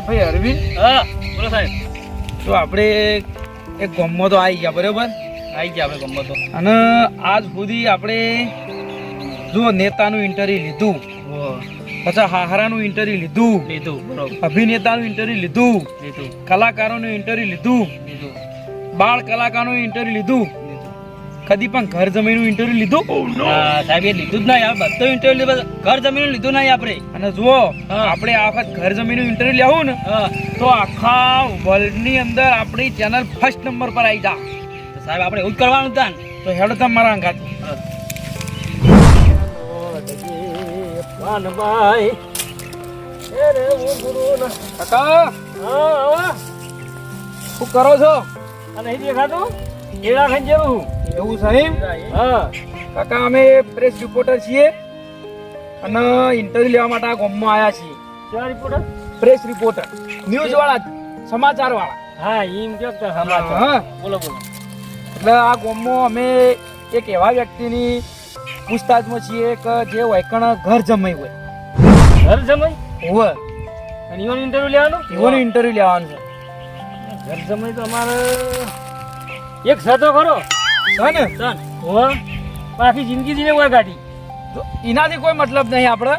ભાઈ અરવિંદ? હા બોલો સાહેબ. તો આપણે એક ગામમાં તો આવી ગયા બરાબર? આવી ગયા આપણે ગમતો અને આજ સુધી આપણે જો નેતાનું ઇન્ટરવ્યુ લીધું. પછી હાહરાનું ઇન્ટરવ્યુ લીધું. લીધું બરોબર. અભિનેતાનું ઇન્ટરવ્યુ લીધું. લીધું. કલાકારોનું ઇન્ટરવ્યુ લીધું. લીધું. બાળ કલાકારનું ઇન્ટરવ્યુ લીધું. કદી પણ ઘર જમીનનું ઇન્ટરવ્યુ લીધું? હા, સાહેબ એ લીધું જ નહીં. બધું ઇન્ટરવ્યુ ઘર જમીન લીધું નહીં આપણે. અને જુઓ હા. આપણે આ વખત ઘર જમીનનું ઇન્ટરવ્યુ લેવું ને તો આખા વર્લ્ડની અંદર આપણી ચેનલ ફર્સ્ટ નંબર પર આવી જા. સાહેબ આપણે એવું જ કરવાનું હતા ને. તો હેડો તમે મારા અંગાત. પાનભાઈ કાકા! શું કરો છો? અને દેખાતું? કેળા ખાઈ જેવું. એવું સાહેબ હા. કાકા અમે પ્રેસ રિપોર્ટર છીએ અને ઇન્ટરવ્યુ લેવા માટે આ ગામમાં આવ્યા છીએ. ક્યાં રિપોર્ટર પ્રેસ રિપોર્ટર ન્યૂઝ વાળા સમાચાર વાળા. હા એમ કે સમાચાર. હા. બોલો બોલો. એટલે આ ગામમાં અમે એક એવા વ્યક્તિની પૂછતાછમાં છીએ કે જે વૈકણ ઘર જમાઈ હોય. ઘર જમાઈ? હોય. અને ઈવન ઇન્ટરવ્યુ લેવાનું? એવાનું ઇન્ટરવ્યુ લેવાનો છે. ઘર જમાઈ તો અમારે એક સાતો ખરો. ને સન હો? આખી જિંદગી જીને હોય ગાડી. તો એનાથી કોઈ મતલબ નહીં આપણે.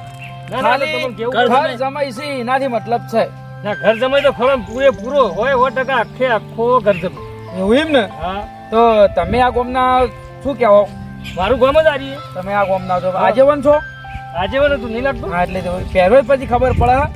ખાલી ઘર જમાઈ- છે એનાથી મતલબ છે. ના ઘર જમાઈ તો ખરો પૂરેપૂરો હોય સો ટકા આખે આખો ઘર જમાઈ. એવું એમ ને? હા. તો તમે આ ગોમના શું કહેવો? મારું ગામ જ આરી તમે આ ગોમના છો. આજીવન છો? આજે મને તું નહીં લાગતું? હા એટલે પહેરવે પછી ખબર પડે હા.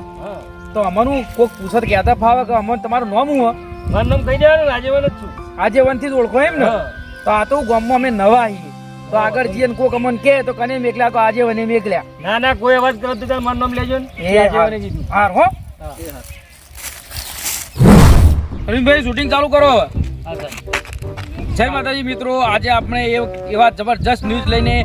તો અમારું કોઈક પૂછત કહેતા ફાવે કે અમને તમારું નામ હું? મારું નામ કહી દેવાનું ને આજે મને જ છું. આજીવનથી જ ઓળખો એમ ને? હા. તો આ તો ગામમાં અમે નવા આવીએ તો આગળ જઈએ ને કોક અમને કે તો કને મેકલા તો આજે વને મેકલ્યા ના ના કોઈ અવાજ કરો તો તારું નામ લેજો ને. એ આજે વને કીધું. હાર હો. અરવિંદભાઈ શૂટિંગ ચાલુ કરો હા સાહેબ. જય માતાજી મિત્રો, આજે આપણે એવા જબરજસ્ત ન્યૂઝ લઈને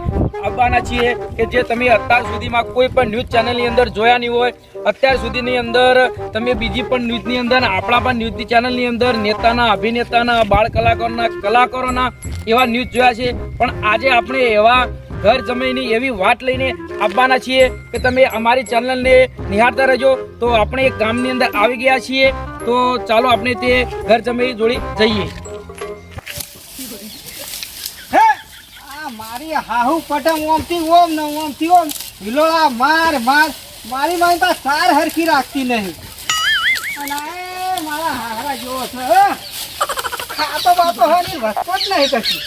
આવવાના છીએ કે જે તમે અત્યાર સુધીમાં કોઈ પણ ન્યૂઝ ચેનલની અંદર જોયા નહીં હોય. અત્યાર સુધીની અંદર તમે બીજી પણ ન્યૂઝની અંદર આપણા પણ ન્યૂઝની ચેનલની અંદર નેતાના, અભિનેતાના, બાળ કલાકારોના કલાકારોના એવા ન્યૂઝ જોયા છે. પણ આજે આપણે એવા ઘર જમીની એવી વાત લઈને આવવાના છીએ કે તમે અમારી ચેનલને નિહાળતા રહેજો. તો આપણે એક ગામની અંદર આવી ગયા છીએ. તો ચાલો આપણે તે ઘર જમીન જોડી જઈએ. મારી હાહુ પટમ ઓમથી ઓમ ને ઓમથી ઓમ. માર માર. મારી મારી તો સાર હરખી રાખતી નહીં. મારા હારા જોવો છે, હે. ખાતો બાતો હોની વસ્તો જ નહીં કશી.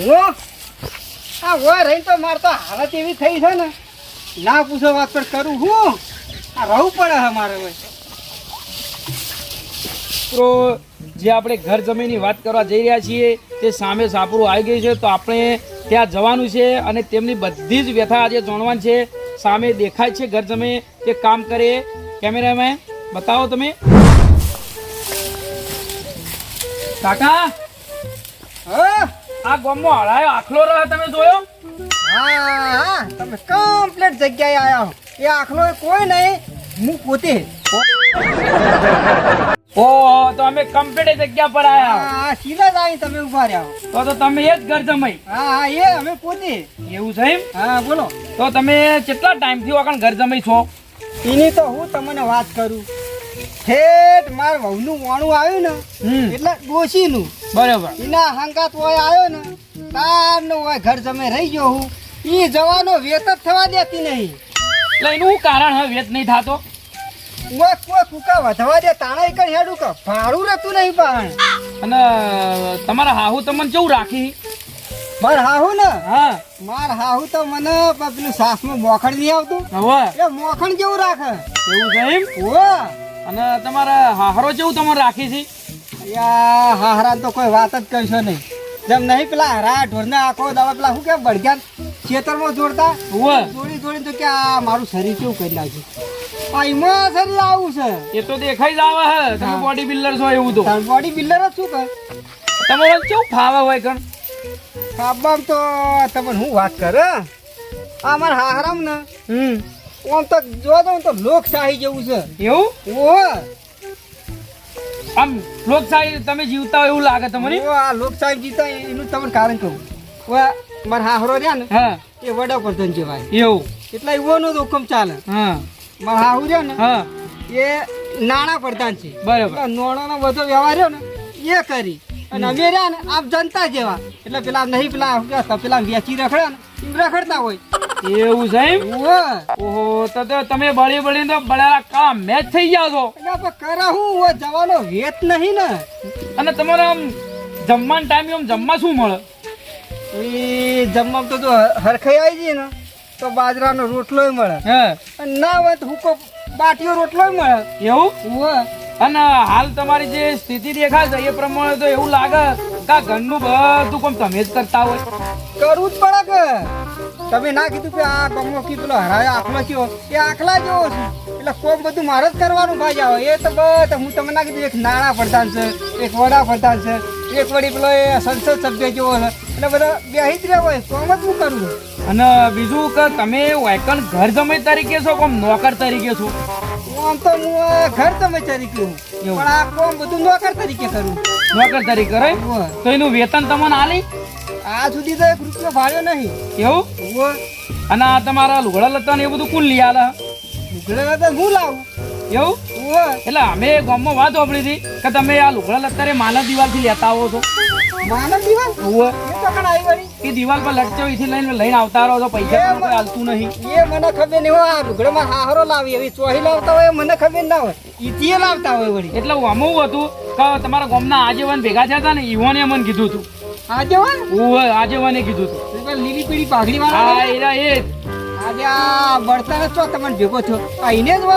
હું? આ તો મારે તો હાલત એવી થઈ છે ને. ના પૂછો વાત પર કરું હું. આ રહું પડે છે મારે ભાઈ મિત્રો, જે આપણે ઘર જમીનની વાત કરવા જઈ રહ્યા છીએ તે સામે સાપરું આવી ગયું છે. તો આપણે ત્યાં જવાનું છે અને તેમની બધી જ વ્યથા આજે જાણવાની છે. સામે દેખાય છે ઘર જમે કે કામ કરે. કેમેરામેન બતાવો તમે. કાકા? હા? આ ગામમાં હળાયો આખલો રહ્યો તમે જોયો? હા હા તમે કમ્પ્લીટ જગ્યાએ આવ્યા એ આખલો કોઈ નહીં. હું પોતે ઓ તો અમે કમ્પ્લીટ જગ્યા પર આયા. હા સીધા જ આવી તમે ઊભા રહ્યા તો તો તમે એ જ ઘર જમાઈ હા હા એ અમે પોતે. એવું છે એમ? હા બોલો. તો તમે કેટલા ટાઈમથી વખણ ઘર જમાઈ છો? એની તો હું તમને વાત કરું. ઠેઠ માર વહુનું વાણું આવ્યું ને એટલે ડોશીનું. બરાબર. એના હંકાત હોય આવ્યો ને તારનો હોય ઘર જમે રહી ગયો હું. એ જવાનો વેત જ થવા દેતી નહીં. એટલે એનું કારણ હવે વેત નહીં થતો? કોઈ કોઈ કુકા વધવા દે તાણા એક હેડું કે. ભાડું રહેતું નહીં પણ. અને તમારા હાહુ તમને કેવું રાખી? માર હાહુ ને? હા. માર હાહુ તો મને પેલું સાસમાં મોખણ નહીં આવતું. હવે? એ મોખણ જેવું રાખે? એવું છે એમ? ઓ અને તમારા હાહરો જેવું તમને રાખી છે? યા હાહરા તો કોઈ વાત જ કહીશો નહીં. જેમ નહીં પેલા હરા ઢોરને આખો દાવા પેલા શું કેમ ભડક્યા ખેતરમાં જોડતા? જોડી જોડી તો કે આ મારું શરીર કેવું કરી નાખ્યું? આ એમાં શરીર આવું છે. એ તો દેખાઈ જ આવે હે. તમે બોડી બિલ્ડર છો એવું તો. બોડી બિલ્ડર જ શું કર તમારે કેવું ફાવે હોય કણ? આબામ તો તમને હું વાત કર આ મારા હાહરામ ને હમ. ઓમ તો જો તો તો લોકશાહી જેવું છે. એવું? ઓ આમ લોકશાહી તમે જીવતા હોય એવું લાગે તમને? આ લોકશાહી જીતા એનું તમને કારણ કહું. ઓ મારા હાહરો રહ્યા ને હા. એ વડાપ્રધાન જેવાય એવું. એટલે એવો નો હુકમ ચાલે. હા. મારા હાહુ છે ને હા. એ નાણાં પ્રધાન છે. બરાબર. નોણાનો બધો વ્યવહાર રહ્યો ને એ કરી. અને અમે રહ્યા ને આપ જનતા જેવા. એટલે પેલા નહીં પેલા શું કહેવાય, પેલા વેચી રખડે ને એમ રખડતા હોય. એવું છે એમ. ઓહો. તો તમે બળી બળી તો બળેલા કામ મેચ થઈ ગયા છો. એટલે આપણે હું હોય જવાનો વેત નહીં ને. અને તમારે આમ જમવાનો ટાઈમ આમ જમવા શું મળે? એ જમવા તો જો હરખાઈ આવી જઈએ ને તો બાજરાનો રોટલોય મળે. હે. ના હોય તો હુકો બાટીયો રોટલોય મળે. એવું? ઉવ્વ. અને હાલ તમારી જે સ્થિતિ દેખાય છે એ પ્રમાણે તો એવું લાગે કે ઘરનું બધું કોમ તમે જ કરતા હોય. કરવું જ પડે કે. તમે ના કીધું કે આ કમો કી પેલો હરાય આખલો કયો? એ આખલા જેવો છે. એટલે કોમ બધું મારે જ કરવાનું ભાઈ આવે. એ તો બસ હું તમને ના કીધું એક નાણા પ્રધાન છે એક વડા પ્રધાન છે એક વડી પેલો એ સંસદ સભ્ય જેવો છે. એટલે બધા બેહી જ રહ્યા હોય કોમ જ હું કરું? અને બીજું કે તમે વાયકલ ઘર જમાઈ તરીકે છો કોમ નોકર તરીકે છો? આમ તો હું ઘર તમે તરીકે હું. પણ આ કોમ બધું નોકર તરીકે કરું. નોકર તરીકે રહે તો એનું વેતન તમને આલી? આ સુધી તો એક રૂપિયો ભાડ્યો નહીં. એવું? અને આ તમારા લુગડા લતા ને એ બધું કોણ લઈ આલે? લુગડા લતા હું લાવું? એવું. એટલે અમે ગામમાં વાત સાંભળી હતી કે તમે આ લુગડા લત્તા રે માનવ દિવાલથી લેતા આવો છો. એ તો વળી દિવાલ પર અહીંથી લઈને લઈને આવતા રહો છો પૈસા કોઈ હાલતું નહીં. એ મને ખબર નહીં હોય આ લુગડામાં હાહરો લાવી એવી ચોહી લાવતા હોય મને ખબર ના હોય. ઈથી લાવતા હોય વળી. એટલે અમુક હતું કે તમારા ગામના આગેવાન ભેગા થયા હતા ને ઈવોને મને કીધું હતું. આજે હોય ઉવ્વ, આગેવાને કીધું હતું. લીલી પીળી પાઘડી હા એરા એ. આજે આ બળતણ ચો તમને ભેગો જ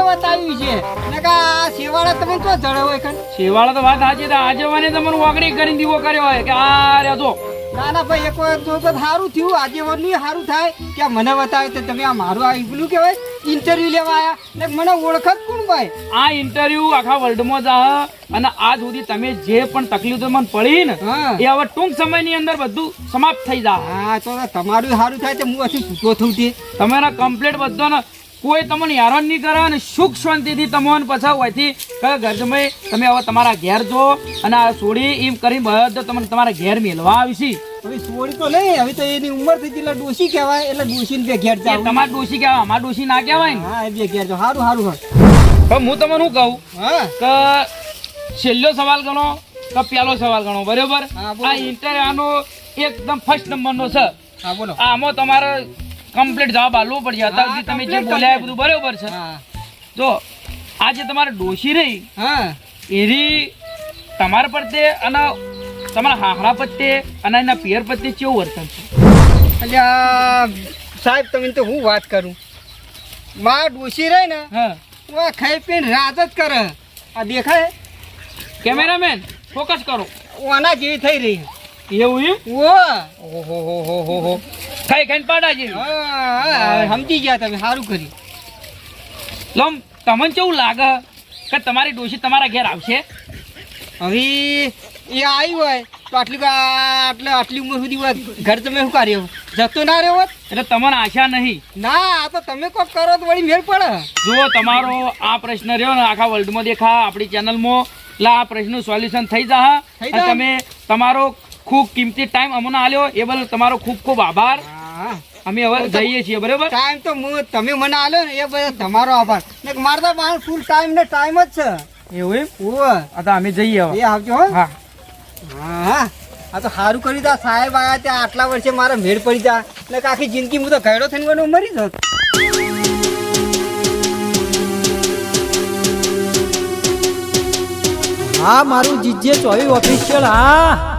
વાત છે. ને કે આ શેવાળા તમે તો જડે હોય શેવાળા તો વાત સાચી છે. આગેવાને તમને વાગડી કરીને દીવો કર્યો હોય કે આ રહ્યા જો ના ના ભાઈ એક વાર તો સારું થયું. આજે સારું થાય. કે મને બતાવે તો તમે આ મારું આ પેલું કહેવાય ઇન્ટરવ્યુ લેવા આવ્યા ને મને ઓળખત ભાઈ. આ ઇન્ટરવ્યુ આખા વર્લ્ડમાં જા અને આજ સુધી તમે જે પણ તકલીફો મને પડી ને એ હવે ટૂંક સમયની અંદર બધું સમાપ્ત થઈ જા હા તો તમારું સારું થાય તો હું હજી છૂટો થઉં તે તમારા કમ્પ્લીટ બધાને કોઈ તમને હેરાન નહીં કરે અને સુખ શાંતિથી તમને પછા હોયથી કયો ઘર તમે હવે તમારા ઘેર જો અને આ છોડી એમ કરી બધો તમને તમારા ઘેર મેળવા આવશે. હવે સોળી તો નહીં હવે તો એની ઉંમર થઈ એટલે કહેવાય એટલે બે ઘેર જાવ તમારે ડોસી કહેવાય અમારે ડોસી ના કહેવાય ને? હા એ બે ઘેર જાવ સારું સારું હા પણ હું તમને શું કહું? હા. કે છેલ્લો સવાલ ગણો કે પહેલો સવાલ ગણો બરોબર? આ ઇન્ટર આનો એકદમ ફર્સ્ટ નંબરનો છે. હા બોલો. આમાં તમારે કમ્પ્લીટ જવાબ આપવો પડશે. અત્યાર સુધી તમે જે બોલ્યા એ બધું બરોબર છે. હા. જો આ જે તમારે ડોશી રહી. હા. એરી તમારા પ્રત્યે અને તમારા હાહરા પ્રત્યે અને એના પિયર પ્રત્યે કેવું વર્તન છે? એટલે સાહેબ તમે તો હું વાત કરું? માં ડોશી રહી ને હા. હું ખાઈ પીને રાત જ કરે. આ દેખાય? કેમેરામેન ફોકસ કરો. આના જેવી થઈ રહી. એવું એમ? ઓ. ઓહો હો હો હો હો. ખાઈ ખાઈને પાડા જેવી. સમજી ગયા તમે સારું કરી લમ તમને કેવું લાગે કે તમારી ડોશી તમારા ઘેર આવશે? હવે એ આવી હોય તો આટલી આટલે આટલી ઉંમર સુધી હોય ઘર તમે શું કર્યો? જતો ના રહ્યો હોત? એટલે તમને આશા નહીં. ના આ તો તમે કોક કરો તો વળી મેળ પડે. જો તમારો આ પ્રશ્ન રહ્યો ને આખા વર્લ્ડમાં દેખા આપણી ચેનલમાં એટલે આ પ્રશ્નનું સોલ્યુશન થઈ જા તમે તમારો ખૂબ કિંમતી ટાઈમ અમને આલ્યો. એ બદલ તમારો ખૂબ ખૂબ આભાર. અમે હવે જઈએ છીએ બરાબર? ટાઈમ તો હું તમે મને આલ્યો ને એ બધા તમારો આભાર. ને મારે તો પાસે ફૂલ ટાઈમ ને ટાઈમ જ છે. એવું એમ? ઓવે અમે જઈએ હવે. એ આવજો હા. હા. હા. આ તો સારું કર્યું તા. સાહેબ આયા ત્યાં આટલા વર્ષે મારા મેળ પડી જા ને આખી જિંદગી હું તો ઘેડો થઈને મને મરી જાત હા, મારું જીજે ચોવી ઓફિશિયલ હા.